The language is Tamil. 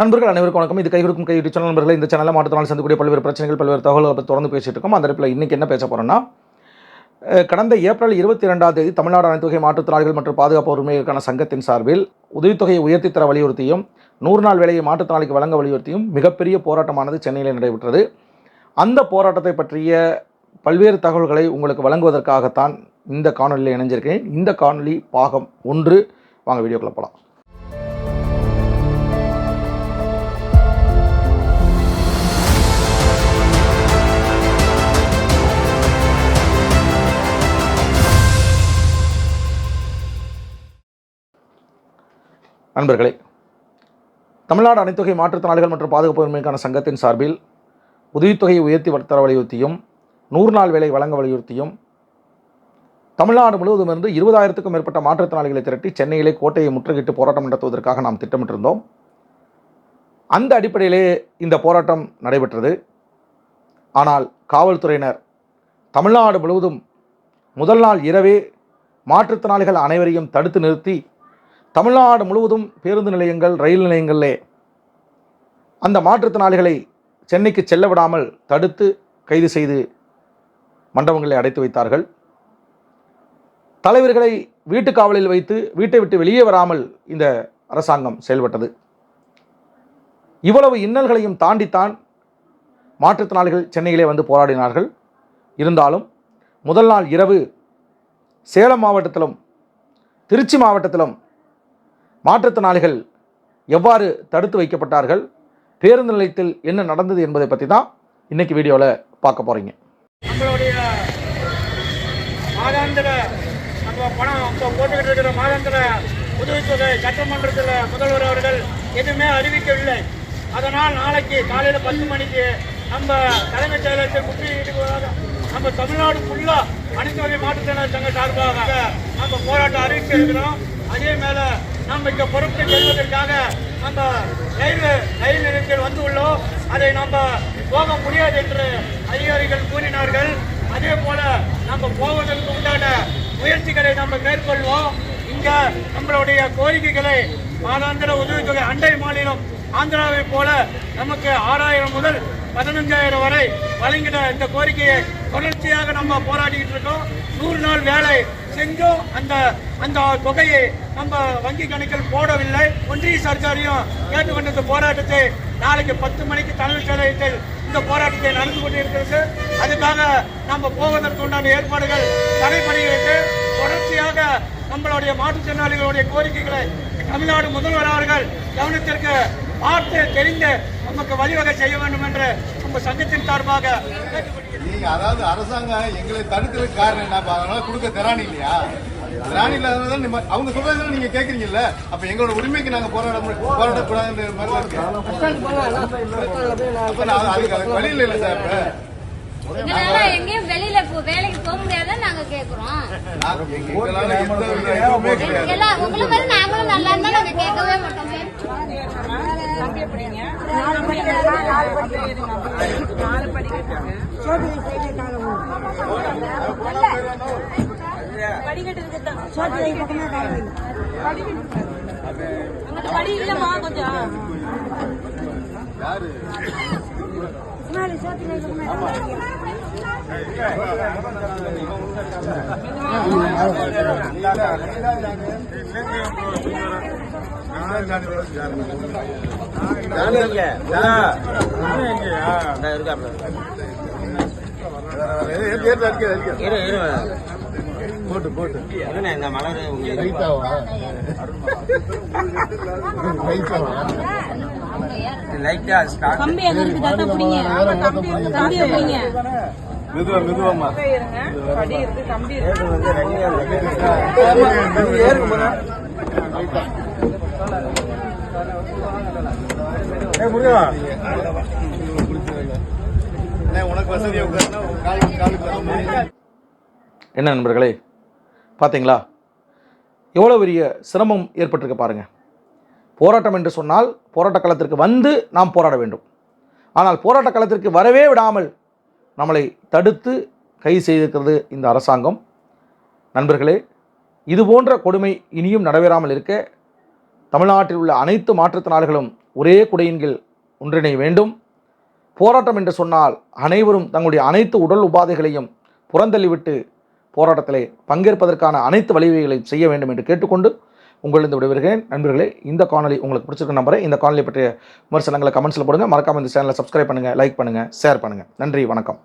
நண்பர்கள் அனைவருக்கும் வணக்கம். இது கைவிருக்கும் கை யூடியூப் சேனல் நண்பர்கள் இந்த சேனலில் மாற்றுத்திறனாளி சந்திக்கூடிய பல்வேறு பிரச்சனைகள் பல்வேறு தகவல்களை பற்றி தொடர்ந்து பேசிட்டு இருக்கோம். அந்த இடத்துல இன்றைக்கி என்ன பேச போகிறோம்னா கடந்த ஏப்ரல் இருபத்தி ரெண்டாம் தேதி தமிழ்நாடு அனைத்து வகை மாற்றுத்திறனாளிகள் மற்றும் பாதுகாப்பு உரிமைகளுக்கான சங்கத்தின் சார்பில் உதவித்தொகையை உயர்த்தி தர வலியுறுத்தியும் நூறு நாள் வேலையை மாற்றுத்திறனாளிக்கு வழங்க வலியுறுத்தியும் மிகப்பெரிய போராட்டமானது சென்னையில் நடைபெற்றது. அந்த போராட்டத்தை பற்றிய பல்வேறு தகவல்களை உங்களுக்கு வழங்குவதற்காகத்தான் இந்த காணொலியில் இணைஞ்சிருக்கேன் இந்த காணொலி பாகம் ஒன்று. வாங்க வீடியோக்குள்ள போகலாம் நண்பர்களே தமிழ்நாடு அனைத்தொகை மாற்றுத்திறனாளிகள் மற்றும் பாதுகாப்பு உரிமைக்கான சங்கத்தின் சார்பில் உதவித்தொகையை உயர்த்தி தர வலியுறுத்தியும் நூறு நாள் வேலை வழங்க வலியுறுத்தியும் தமிழ்நாடு முழுவதும் இருந்து இருபதாயிரத்துக்கும் மேற்பட்ட மாற்றுத்திறனாளிகளை திரட்டி சென்னையிலே கோட்டையை முற்றுகிட்டு போராட்டம் நடத்துவதற்காக நாம் திட்டமிட்டிருந்தோம். அந்த அடிப்படையிலே இந்த போராட்டம் நடைபெற்றது. ஆனால் காவல்துறையினர் தமிழ்நாடு முழுவதும் முதல் நாள் இரவே மாற்றுத்திறனாளிகள் அனைவரையும் தடுத்து நிறுத்தி தமிழ்நாடு முழுவதும் பேருந்து நிலையங்கள் ரயில் நிலையங்களிலே அந்த மாற்றுத்திறனாளிகளை சென்னைக்கு செல்ல விடாமல் தடுத்து கைது செய்து மண்டபங்களை அடைத்து வைத்தார்கள். தலைவர்களை வீட்டு காவலில் வைத்து வீட்டை விட்டு வெளியே வராமல் இந்த அரசாங்கம் செயல்பட்டது. இவ்வளவு இன்னல்களையும் தாண்டித்தான் மாற்றுத்திறனாளிகள் சென்னையிலே வந்து போராடினார்கள். இருந்தாலும் முதல் நாள் இரவு சேலம் மாவட்டத்திலும் திருச்சி மாவட்டத்திலும் மாற்றுத்திறனாளிகள் எவ்வாறு தடுத்து வைக்கப்பட்டார்கள் பேருந்து நிலையத்தில் என்ன நடந்தது என்பதை பற்றி தான் இன்னைக்கு வீடியோவில் பார்க்க போகிறீங்க நம்மளுடைய மாதாந்திர நம்ம பணம் போட்டுக்கிட்டு இருக்கிற மாதாந்திர உதவித்தொகை சட்டமன்றத்தில் முதல்வர் அவர்கள் எதுவுமே அறிவிக்கவில்லை. அதனால் நாளைக்கு காலையில் பத்து மணிக்கு நம்ம தலைமைச் செயலகத்தை முற்றுகையிடுவதாக நம்ம தமிழ்நாடு ஃபுல்லாக அனைத்து வகை மாற்றுத்திறனாளி சங்க சார்பாக நம்ம போராட்டம் அறிவிக்க இருக்கிறோம். அதே மேலே நம்ம இங்கே பொறுப்பு செல்வதற்காக நம்ம ரயில் ரயில் நிலையத்தில் வந்துள்ளோம். அதை நம்ம போக முடியாது என்று அதிகாரிகள் கூறினார்கள். அதே போல நம்ம போவதற்கு உண்டான முயற்சிகளை நம்ம மேற்கொள்வோம். இங்க நம்மளுடைய கோரிக்கைகளை மாதாந்திர உதவித்தொகை அண்டை மாநிலம் ஆந்திராவை போல நமக்கு ஆறாயிரம் முதல் பதினஞ்சாயிரம் வரை வழங்கின இந்த கோரிக்கையை தொடர்ச்சியாக நம்ம போராடிக்கிட்டு இருக்கோம். நூறு நாள் வேலை செஞ்சும் அந்த அந்த தொகையை நம்ம வங்கி கணக்கில் போடவில்லை. ஒன்றிய சர்க்காரையும் கேட்டுக்கொண்ட இந்த போராட்டத்தை நாளைக்கு பத்து மணிக்கு தலைமைச் செயலகத்தில் இந்த போராட்டத்தை நடந்து கொண்டிருக்கிறது. அதுக்காக நம்ம போவதற்கு உண்டான ஏற்பாடுகள் நடைபெறுகிறது. தொடர்ச்சியாக நம்மளுடைய மாற்றுத்திறனாளிகளுடைய கோரிக்கைகளை தமிழ்நாடு முதல்வர் அவர்கள் கவனத்திற்கு பார்த்து தெரிந்து நமக்கு வழிவகை செய்ய வேண்டும் என்று நம்ம சங்கத்தின் சார்பாக. நீங்க அதாவது அரசாங்கம் எங்களை தடுக்கிறதுக்கு காரணம் என்ன? அதனால கொடுக்க திராணி இல்லையா? திராணி இல்லாதனால அவங்க சொல்றதுல நீங்க கேக்குறீங்கல்ல? அப்ப எங்களோட உரிமைக்கு நாங்க போராட போராடக்கூடாதுன்ற மாதிரி அதுக்கு அதுக்கு வழி இல்லை சார் இப்ப. இதனால எங்கேயும் வெளியில வேலைக்கு போக நாங்க கேக்குறோம். இதுவுமே கிடையாது எல்லாம் உங்களை மாதிரி நாங்களும் நல்லா இருந்தா நாங்க கேட்கவே மாட்டோம் படி இல்லம்மா கொஞ்சம். யாரு? போட்டு போட்டு. இந்த மலர் லைட்டா ஸ்டார்ட் கம்பி எங்க இருக்கு? தாத்தா பிடிங்க. பிடிங்க மெதுவா மெதுவாமா படி இருக்கு கம்பி இருக்கு. ரெண்டு என்ன நண்பர்களே பார்த்தீங்களா எவ்வளோ பெரிய சிரமம் ஏற்பட்டிருக்க பாருங்க. போராட்டம் என்று சொன்னால் போராட்ட களத்திற்கு வந்து நாம் போராட வேண்டும். ஆனால் போராட்ட களத்திற்கு வரவே விடாமல் நம்மளை தடுத்து கைது செய்திருக்கிறது இந்த அரசாங்கம். நண்பர்களே இது போன்ற கொடுமை இனியும் நடைபெறாமல் இருக்க தமிழ்நாட்டில் உள்ள அனைத்து மாற்றுத்திறனாளிகளும் ஒரே குடையின் கீழ் ஒன்றிணை வேண்டும். போராட்டம் என்று சொன்னால் அனைவரும் தங்களுடைய அனைத்து உடல் உபாதைகளையும் புறந்தள்ளிவிட்டு போராட்டத்திலே பங்கேற்பதற்கான அனைத்து வழிவகைகளையும் செய்ய வேண்டும் என்று கேட்டுக்கொண்டு உங்களிருந்து விடைபெறுகிறேன். நண்பர்களே இந்த காணொலி உங்களுக்கு பிடிச்சிருக்க நம்பரை இந்த காணொலி பற்றிய விமர்சனங்களை கமெண்ட்ஸில் போடுங்க. மறக்காமல் இந்த சேனலை சப்ஸ்கிரைப் பண்ணுங்கள் லைக் பண்ணுங்கள் ஷேர் பண்ணுங்கள் நன்றி வணக்கம்.